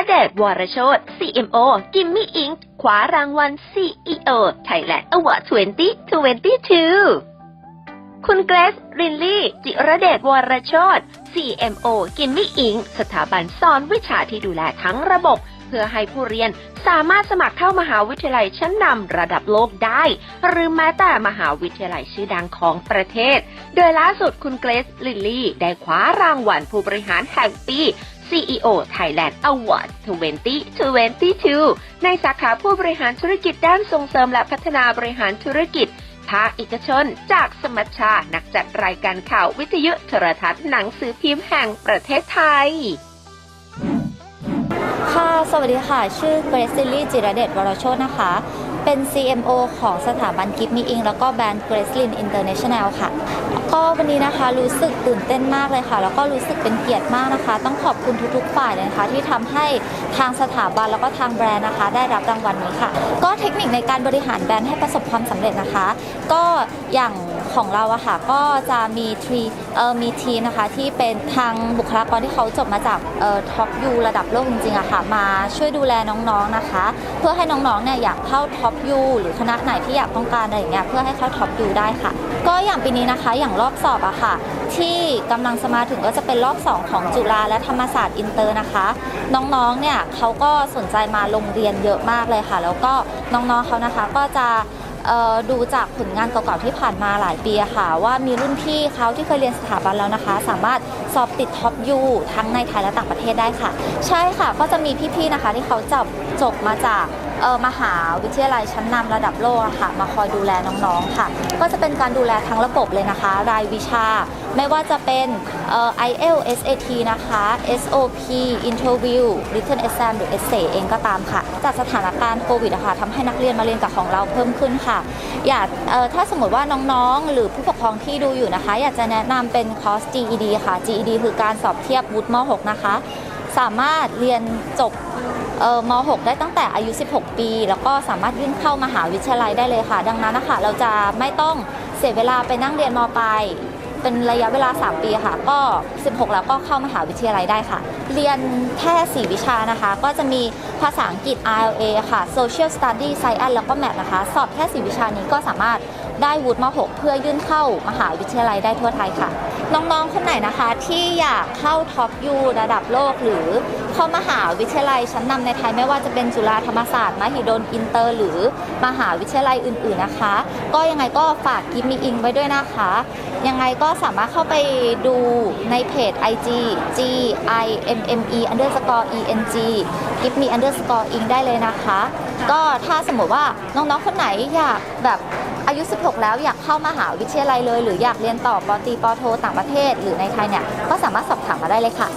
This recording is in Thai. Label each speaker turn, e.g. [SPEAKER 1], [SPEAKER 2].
[SPEAKER 1] จิระเดชวรโชต CMO กิมมี่อิงคว้ารางวัล CEO Thailand Award 2022คุณเกรซลินลี่ จิระเดชวรโชต CMO กินมิอิง สถาบันสอนวิชาที่ดูแลทั้งระบบ เพื่อให้ผู้เรียนสามารถสมัครเข้ามหาวิทยาลัยชั้นนำระดับโลกได้ หรือแม้แต่มหาวิทยาลัยชื่อดังของประเทศ โดยล่าสุดคุณเกรซลินลี่ ได้คว้ารางวัลผู้บริหารแห่งปี CEO Thailand Award 2022 ในสาขาผู้บริหารธุรกิจด้านส่งเสริมและพัฒนาบริหารธุรกิจภาคเอกชน จากสมัชชา นักจัดรายการข่าววิทยุโทรทัศน์หนังสือพิมพ์แห่งประเทศไทย
[SPEAKER 2] ค่ะ สวัสดีค่ะ ชื่อเกรซิลี่จิรเดชวรโชตนะคะ เป็น CMO ของสถาบันกิฟมีอิงแล้วก็แบรนด์เกรซลินอินเตอร์เนชั่นแนลค่ะ ก็วันนี้นะคะรู้สึกตื่นเต้นมากเลยค่ะ แล้วก็รู้สึกเป็นเกียรติมากนะคะ ต้องขอบคุณทุกๆฝ่ายเลยนะคะ ที่ทำให้ทางสถาบันแล้วก็ทางแบรนด์นะคะ ได้รับรางวัลนี้ค่ะ ก็เทคนิคในการบริหารแบรนด์ให้ประสบความสำเร็จนะคะ ก็อย่าง ของเราอะค่ะก็จะมีทีเออมีทีนะคะที่เป็นทางบุคลากรที่เขาจบมาจากเอ่อท็อปยูระดับโลกจริงๆอะค่ะมาช่วยดูแลน้องๆนะคะ เพื่อให้น้องๆเนี่ยอยากเข้าท็อปยูหรือคณะไหนที่อยากต้องการอะไรอย่างเงี้ยเพื่อให้เข้าท็อปยูได้ค่ะ ก็อย่างปีนี้นะคะอย่างรอบสอบอะค่ะ ที่กำลังจะมาถึงก็จะเป็นรอบ 2 ของจุฬาและธรรมศาสตร์อินเตอร์นะคะ น้องๆเนี่ยเขาก็สนใจมาลงเรียนเยอะมากเลยค่ะ แล้วก็น้องๆเขานะคะก็จะ ดูจากผลงานเก่าๆที่ผ่านมาหลายปีค่ะ ว่ามีรุ่นพี่เขาที่เคยเรียนสถาบันแล้วนะคะ สามารถสอบติดท็อปยูทั้งในไทยและต่างประเทศได้ค่ะ ใช่ค่ะก็จะมีพี่ๆนะคะที่เขาจบจบมาจาก มหาวิทยาลัยชั้นนำระดับโลกค่ะ มาคอยดูแลน้องๆค่ะ ก็จะเป็นการดูแลทั้งระบบเลยนะคะ รายวิชา ไม่ว่าจะเป็น IELTSAT นะคะ SOP Interview Written Exam หรือ Essay เองก็ตามค่ะ จากสถานการณ์โควิดอะค่ะทำให้นักเรียนมาเรียนกับของเราเพิ่มขึ้นค่ะ อยากถ้าสมมติว่าน้องๆ หรือผู้ปกครองที่ดูอยู่นะคะ อยากจะแนะนำเป็นคอร์ส GED ค่ะ GED คือการสอบเทียบวุฒิม .6 นะคะ สามารถเรียนจบม .6 ได้ตั้งแต่อายุ 16 ปี แล้วก็สามารถยื่นเข้ามหาวิทยาลัยได้เลยค่ะ ดังนั้นนะคะเราจะไม่ต้องเสียเวลาไปนั่งเรียนมปลายเป็นระยะเวลา 3 ปีค่ะ ก็ 16 แล้วก็เข้ามหาวิทยาลัยได้ค่ะ เรียนแค่ 4 วิชานะคะ ก็จะมีภาษาอังกฤษ ILA ค่ะ Social Study Science แล้วก็ Math นะคะ สอบแค่ 4 วิชานี้ก็สามารถ ได้วุฒิม .6 เพื่อยื่นเข้ามหาวิทยาลัยได้ทั่วไทยค่ะ น้องๆคนไหนนะคะที่อยากเข้าท็อปยูระดับโลก หรือเข้ามหาวิทยาลัยชั้นนำในไทยไม่ว่าจะเป็นจุฬาธรรมศาสตร์มหิดลอินเตอร์ หรือมหาวิทยาลัยอื่น ๆนะคะ ก็ยังไงก็ฝากกิฟมีอิงไว้ด้วยนะคะ ยังไงก็สามารถเข้าไปดูในเพจ IG G I M M E underscore E N G give me underscore ing ได้เลยนะคะ ก็ถ้าสมมติว่าน้องๆ คนไหนอยากแบบอายุ 16 แล้วอยากเข้ามหาวิทยาลัยเลย หรืออยากเรียนต่อปอตีปอโท ต่างประเทศ หรือในไทยเนี่ย ก็สามารถสอบถามมาได้เลยค่ะ